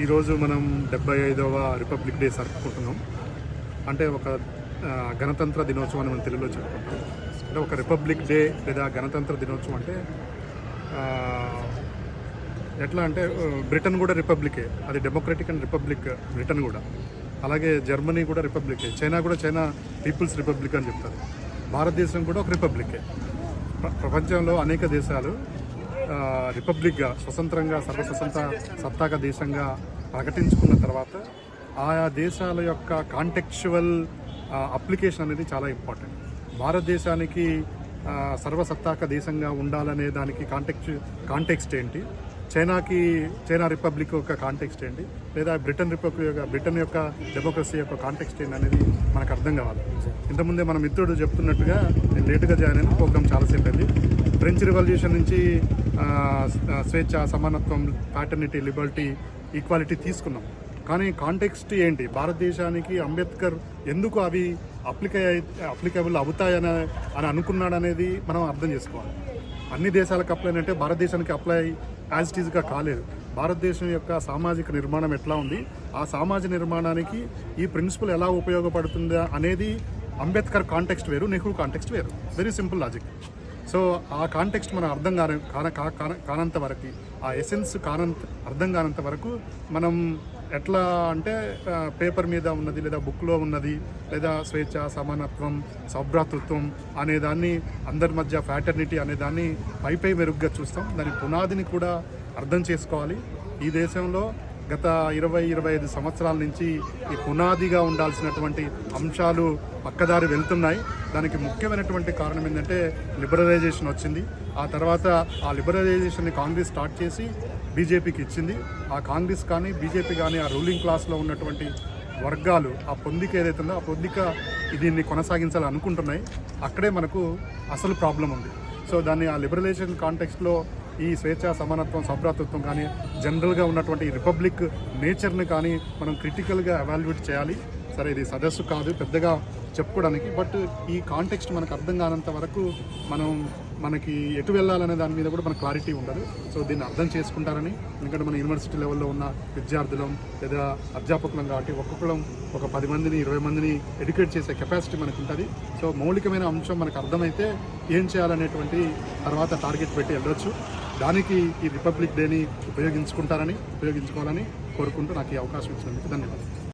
ఈరోజు మనం డెబ్బై ఐదవ రిపబ్లిక్ డే జరుపుకుంటున్నాం. అంటే ఒక గణతంత్ర దినోత్సవం అని మనం తెలుగులో చెప్పుకుంటాం. అంటే ఒక రిపబ్లిక్ డే లేదా గణతంత్ర దినోత్సవం అంటే ఎట్లా అంటే బ్రిటన్ కూడా రిపబ్లికే. అది డెమోక్రటిక్ అండ్ రిపబ్లిక్ బ్రిటన్ కూడా. అలాగే జర్మనీ కూడా రిపబ్లికే. చైనా కూడా చైనా పీపుల్స్ రిపబ్లిక్ అని చెప్తారు. భారతదేశం కూడా ఒక రిపబ్లికే. ప్ర- ప్రపంచంలో అనేక దేశాలు రిపబ్లిక్గా స్వతంత్రంగా సర్వస్వతంత్ర సత్తాక దేశంగా ప్రకటించుకున్న తర్వాత ఆయా దేశాల యొక్క కాంటెక్చువల్ అప్లికేషన్ అనేది చాలా ఇంపార్టెంట్ భారతదేశానికి సర్వసత్తాక దేశంగా ఉండాలనే దానికి కాంటెక్ట్ కాంటెక్స్ట్ ఏంటి? చైనాకి చైనా రిపబ్లిక్ యొక్క కాంటెక్స్ట్ ఏంటి? లేదా బ్రిటన్ రిపబ్లిక్ యొక్క బ్రిటన్ యొక్క డెమోక్రసీ యొక్క కాంటెక్స్ట్ ఏంటి అనేది మనకు అర్థం కావాలి. ఇంతకుముందే మన మిత్రుడు చెప్తున్నట్టుగా నేను లేటుగా జాయిన్ అయిన ప్రోగ్రామ్ చాలాసేపు అయింది. ఫ్రెంచ్ రివల్యూషన్ నుంచి స్వేచ్ఛ సమానత్వం ప్యాటర్నిటీ లిబర్టీ ఈక్వాలిటీ తీసుకున్నాం. కానీ కాంటెక్స్ట్ ఏంటి? భారతదేశానికి అంబేద్కర్ ఎందుకు అవి అప్లికై అప్లికబుల్ అవుతాయని అని అనుకున్నాడనేది మనం అర్థం చేసుకోవాలి. అన్ని దేశాలకు అప్లై అంటే భారతదేశానికి అప్లై యాజ్ ఇట్ ఈజ్గా కాలేదు. భారతదేశం యొక్క సామాజిక నిర్మాణం ఎట్లా ఉంది? ఆ సామాజిక నిర్మాణానికి ఈ ప్రిన్సిపల్ ఎలా ఉపయోగపడుతుందా అనేది అంబేద్కర్ కాంటెక్స్ట్ వేరు నెహ్రూ కాంటెక్స్ట్ వేరు. వెరీ సింపుల్ లాజిక్ సో ఆ కాంటెక్స్ట్ మనం అర్థం కాని కాన- కా- కాన- కానంత వరకు ఆ ఎసెన్స్ కానంత అర్థం కానంత వరకు మనం ఎట్లా అంటే పేపర్ మీద ఉన్నది లేదా బుక్లో ఉన్నది లేదా స్వేచ్ఛ సమానత్వం సౌభ్రాతృత్వం అనే దాన్ని అందరి మధ్య ఫ్యాటర్నిటీ అనే దాన్ని పై పై మెరుగ్గా చూస్తాం. దాని పునాదిని కూడా అర్థం చేసుకోవాలి. ఈ దేశంలో గత ఇరవై ఇరవై ఐదు సంవత్సరాల నుంచి ఈ పునాదిగా ఉండాల్సినటువంటి అంశాలు పక్కదారి వెళ్తున్నాయి. దానికి ముఖ్యమైనటువంటి కారణం ఏంటంటే లిబరలైజేషన్ వచ్చింది. ఆ తర్వాత ఆ లిబరలైజేషన్ని కాంగ్రెస్ స్టార్ట్ చేసి బీజేపీకి ఇచ్చింది. ఆ కాంగ్రెస్ కానీ బీజేపీ కానీ ఆ రూలింగ్ క్లాస్లో ఉన్నటువంటి వర్గాలు ఆ పొందిక ఏదైతే ఉందో ఆ పొందిక దీన్ని కొనసాగించాలని అనుకుంటున్నాయి. అక్కడే మనకు అసలు ప్రాబ్లం ఉంది. సో దాన్ని ఆ లిబరలైజేషన్ కాంటెక్స్ట్లో ఈ స్వేచ్ఛ సమానత్వం సభ్రాతృత్వం కానీ జనరల్గా ఉన్నటువంటి రిపబ్లిక్ నేచర్ని కానీ మనం క్రిటికల్గా అవాల్యుయేట్ చేయాలి. సరే ఇది సదస్సు కాదు పెద్దగా చెప్పుకోవడానికి. బట్ ఈ కాంటెక్స్ట్ మనకు అర్థం కానంత వరకు మనం మనకి ఎటు వెళ్ళాలనే దాని మీద కూడా మనకు క్లారిటీ ఉండదు. సో దీన్ని అర్థం చేసుకుంటారని. ఎందుకంటే మన యూనివర్సిటీ లెవెల్లో ఉన్న విద్యార్థులం లేదా అధ్యాపకులం కాబట్టి ఒక్కొక్కరం ఒక పది మందిని ఇరవై మందిని ఎడ్యుకేట్ చేసే కెపాసిటీ మనకు ఉంటుంది సో మౌలికమైన అంశం మనకు అర్థమైతే ఏం చేయాలనేటువంటి తర్వాత టార్గెట్ పెట్టి వెళ్ళొచ్చు. దానికి ఈ రిపబ్లిక్ డేని ఉపయోగించుకుంటారని ఉపయోగించుకోవాలని కోరుకుంటూ నాకు ఈ అవకాశం ఇచ్చినందుకు ధన్యవాదాలు.